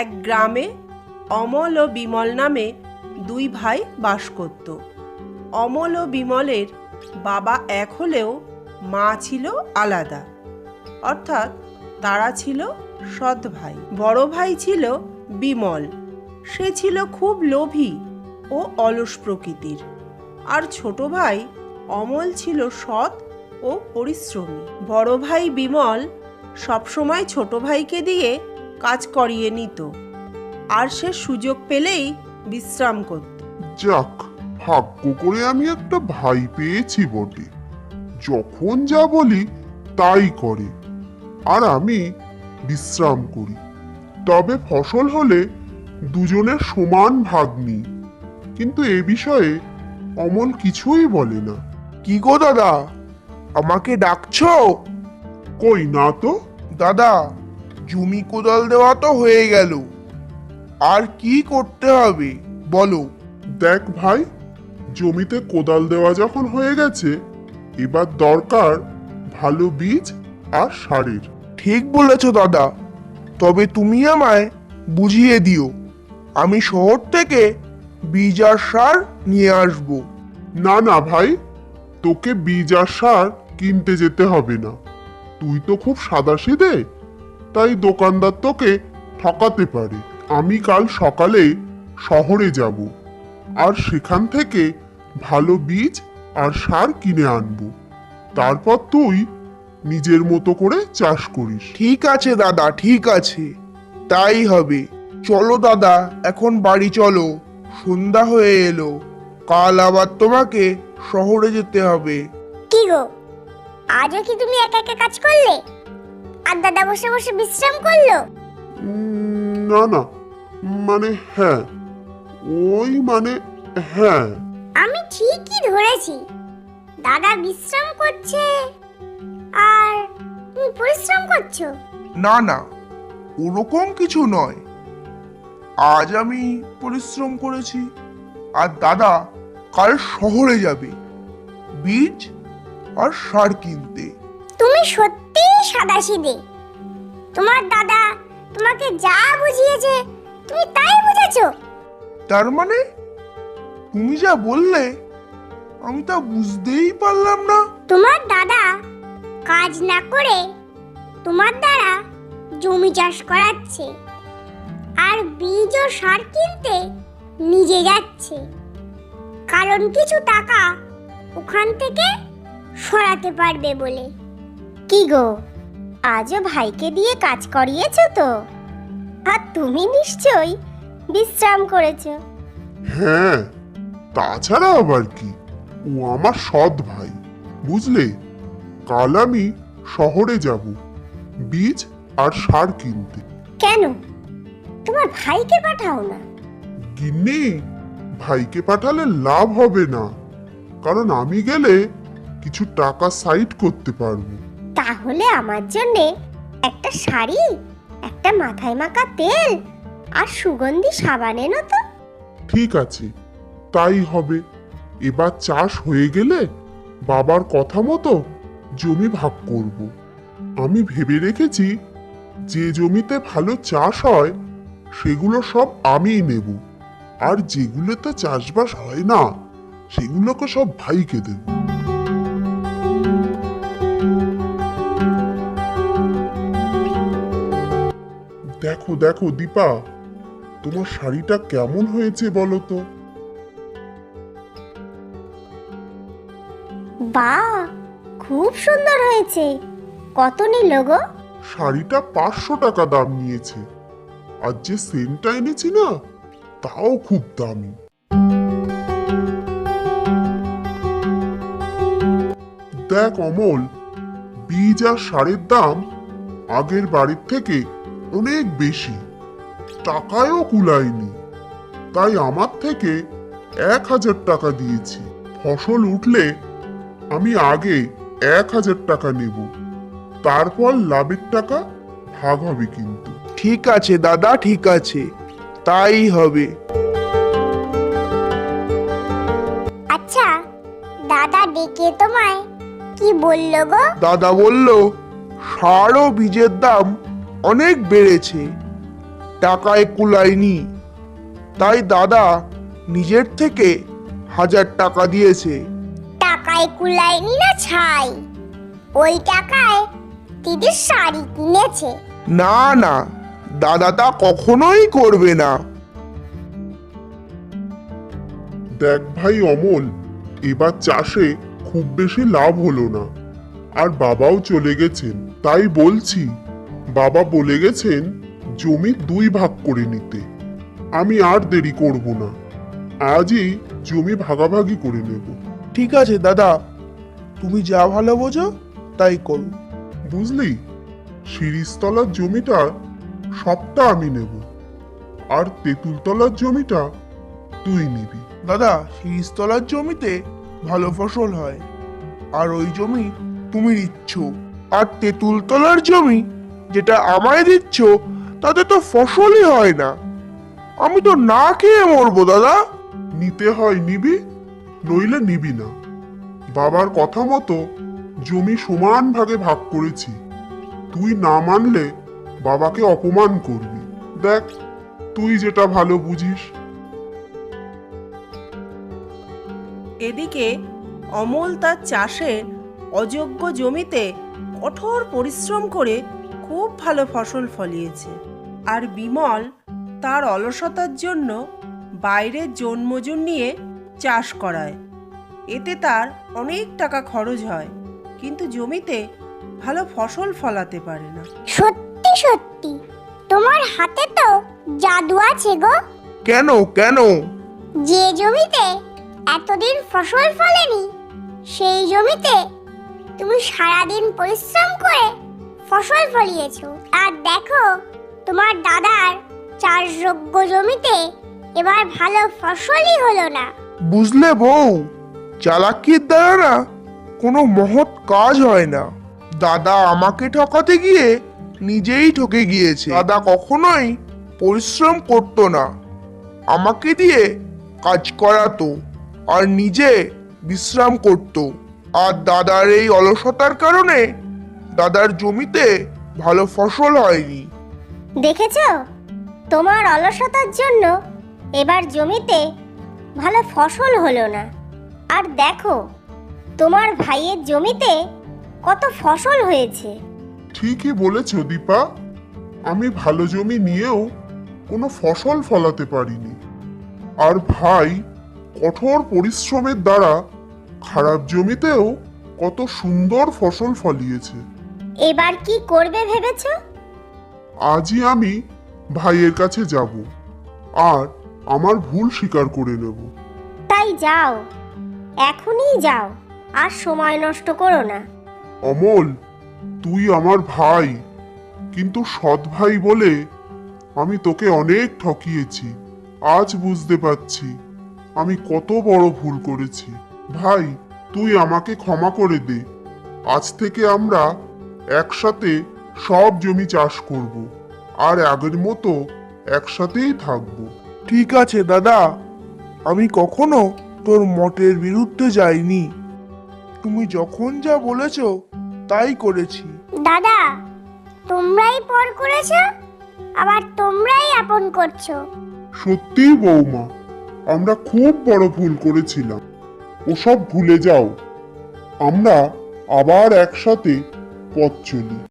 এক গ্রামে অমল ও বিমল নামে দুই ভাই বাস করত। অমল ও বিমলের বাবা এক হলেও মা ছিল আলাদা। অর্থাৎ তারা ছিল সৎ ভাই। বড় ভাই ছিল বিমল। সে ছিল খুব লোভী ও অলস প্রকৃতির। আর ছোট ভাই অমল ছিল সৎ ও পরিশ্রমী। বড় ভাই বিমল সবসময় ছোট ভাইকে দিয়ে কাজ করিয়ে নিত। আর সে সুযোগ পেলেই বিশ্রাম করত। যাক ভাগ্য করে আমি একটা ভাই পেয়েছি বটে। যখন যা বলি তাই করে। আর আমি বিশ্রাম করি। তবে ফসল হলে দুজনের সমান ভাগ নিই। কিন্তু এ বিষয়ে অমল কিছুই বলে না। কি গো দাদা? আমাকে ডাকছো? কই না তো? দাদা জমি কোদাল দেওয়া তো হয়ে গেল। আর কি করতে হবে? বলো। দেখ ভাই জমিতে কোদাল দেওয়া যখন হয়ে গেছে এবার দরকার ভালো বীজ আর সারের। ঠিক বলেছ দাদা। তবে তুমি আমায় বুঝিয়ে দিও। আমি শহর থেকে বীজ আর সার নিয়ে আসব। না না ভাই তোকে বীজ আর সার কিনতে যেতে হবে না। তুই তো খুব সাদাসিদে তাই দোকানদার তোকে ঠকাতে পারে। আমি কাল সকালে শহরে যাব আর সেখান থেকে ভালো বীজ আর সার কিনে আনব। তারপর তুই নিজের মতো করে চাষ করিস। ঠিক আছে দাদা ঠিক আছে। তাই হবে। চলো দাদা এখন বাড়ি চলো। সন্ধ্যা হয়ে এলো। কাল আবার তোমাকে শহরে যেতে হবে। কি গো? আজও কি তুমি একা একা কাজ করলে? আর দাদা বসে বসে বিশ্রাম করল? না না মানে হ্যাঁ ওই মানে হ্যাঁ। আমি ঠিকই ধরেছি। দাদা বিশ্রাম করছে আর তুমি পরিশ্রম করছ। না না ওরকম কিছু নয়। আজ আমি পরিশ্রম করেছি আর দাদা কাল শহরে যাবে বীজ আর সার কিনতে। তুমি সত্যিই সাদাসিদে তোমার দাদা তোমাকে যা বুঝিয়েছে তুমি তাই বুঝেছ? তার মানে? তুমি যা বললে আমি তা বুঝতেই পারলাম না। তোমার দাদা কাজ না করে তোমার দ্বারা জমি চাষ করাচ্ছে আর বীজ ও সার কিনতে নিজে যাচ্ছে। কারণ কিছু টাকা ওখান থেকে সরাতে পারবে বলে। কি গো? আজও ভাইকে দিয়ে কাজ করিয়েছো তো? আর তুমি নিশ্চয়ই বিশ্রাম করেছ। হ্যাঁ তাছাড়া আবার কি? ও আমার সৎ ভাই বুঝলে? কাল আমি শহরে যাব বীজ আর সার কিনতে। কেন? তোমার ভাইকে পাঠাও না। গিন্নি ভাইকে পাঠালে লাভ হবে না কারণ আমি গেলে কিছু টাকা সাইড করতে পারব। তাহলে আমার জন্যে একটা শাড়ি, একটা মাথায় মাখা তেল আর সুগন্ধি সাবান এনো তো। ঠিক আছে, তাই হবে। এবার চাষ হয়ে গেলে বাবার কথা মতো জমি ভাগ করব। আমি ভেবে রেখেছি যে জমিতে ভালো চাষ হয়, সেগুলো সব আমিই নেব। আর যেগুলোতে চাষবাস হয় না, সেগুলোকে সব ভাইকে দেব। দেখো দেখো দীপা তোমার শাড়িটা কেমন হয়েছে বলো তো? বা খুব সুন্দর হয়েছে। কত নিল গো? শাড়িটা পাঁচশো টাকা দাম নিয়েছে। আর যে সেন্টটা এনেছি না তাও খুব দামি। দেখ অমল বীজ আর সারের দাম আগের বাড়ির থেকে অনেক বেশি। টাকায়ও কুলায়নি। তাই আমার থেকে এক হাজার টাকা দিয়েছি। ফসল উঠলে আমি আগে এক হাজার টাকা নেব। তারপর লাভের টাকা ভাগ হবে কিন্তু। ঠিক আছে দাদা ঠিক আছে। তাই হবে। আচ্ছা দাদা ডেকে তোমায়। কি বলল গো? দাদা বলল সার ও বীজের দাম অনেক বেড়েছে টাকায় কুলায়নি। তাই দাদা নিজের থেকে হাজার টাকা দিয়েছে। টাকায় কুলায়নি না ছাই? ওই টাকায় দিদির শাড়ি কিনেছে। না না দাদা তা কখনোই করবে না। দেখ ভাই অমল এবার চাষে খুব বেশি লাভ হলো না। আর বাবাও চলে গেছেন তাই বলছি। বাবা বলে গেছেন জমি দুই ভাগ করে নিতে। আমি আর দেরি করব না। আজই জমি ভাগাভাগি করে নেব। ঠিক আছে দাদা। তুমি যা ভালো বোঝো তাই করো। বুঝলি? শিরিষতলার জমিটা সবটা আমি নেব। আর তেঁতুলতলার জমিটা তুই নিবি। দাদা শিরিষতলার জমিতে ভালো ফসল হয়। আর ওই জমি তুমি দিচ্ছ আর তেঁতুলতলার জমি যেটা আমায় দিচ্ছ, তাতে তো ফসলই হয় না। আমি তো না খেয়ে মরবো, দাদা। নিতে হয় নিবি, নইলে নিবি না। বাবার কথা মতো জমি সমান ভাগে ভাগ করেছি। তুই না মানলে বাবাকে অপমান করবি। দেখ, তুই যেটা ভালো বুঝিস। এদিকে অমল তার চাষে অযোগ্য জমিতে কঠোর পরিশ্রম করে খুব ভালো ফসল ফলিয়েছে। আর বিমল তার অলসতার জন্য বাইরে জন্মজুন নিয়ে চাষ করায়। এতে তার অনেক টাকা খরচ হয় কিন্তু জমিতে ভালো ফসল ফলাতে পারে না। সত্যি সত্যি তোমার হাতে তো জাদু আছে গো। কেন কেন? যে জমিতে এতদিন ফসল ফলেনি সেই জমিতে তুমি সারাদিন পরিশ্রম করে ফসল ফলিয়েছো। আর দেখো, তোমার দাদার চাষযোগ্য জমিতে এবার ভালো ফসলই হলো না। বুঝলে বউ, চালাকির দ্বারা না কোনো মহৎ কাজ হয় না। দাদা আমাকে ঠকাতে গিয়ে নিজেই ঠকে গিয়েছে। দাদা কখনোই পরিশ্রম করতো না। আমাকে দিয়ে কাজ করাতো আর নিজে বিশ্রাম করত। আর দাদার এই অলসতার কারণে দাদার জমিতে ভালো ফসল হয়নি। দেখেছ? তোমার অলসতার জন্য এবার জমিতে ভালো ফসল হলো না। আর দেখো তোমার ভাইয়ের জমিতে কত ফসল হয়েছে। ঠিকই বলেছ দীপা। আমি ভালো জমি নিয়েও কোনো ফসল ফলাতে পারিনি। আর ভাই কঠোর পরিশ্রমের দ্বারা খারাপ জমিতেও কত সুন্দর ফসল ফলিয়েছে। এবার কি করবে ভেবেছো? আজই আমি ভাইয়ের কাছে যাব আর আমার ভুল স্বীকার করে নেব। তাই যাও এখনই যাও আর সময় নষ্ট করো না। অমল তুই আমার ভাই কিন্তু সৎ ভাই বলে আমি তোকে অনেক ঠকিয়েছি আজ বুঝতে পারছি আমি কত বড় ভুল করেছি। ভাই তুই আমাকে ক্ষমা করে দে আজ থেকে আমরা একসাথে সব জমি চাষ করব আর আগের মতো একসাথেই থাকব। ঠিক আছে দাদা। আমি কখনো তোর মতের বিরুদ্ধে যাইনি। তুমি যখন যা বলেছ তাই করেছি। দাদা তোমরাই পর করেছ আবার তোমরাই আপন করছ। সত্যিই বৌমা আমরা খুব বড় ভুল করেছিলাম। ওসব ভুলে যাও। আমরা আবার একসাথে পথ চলি।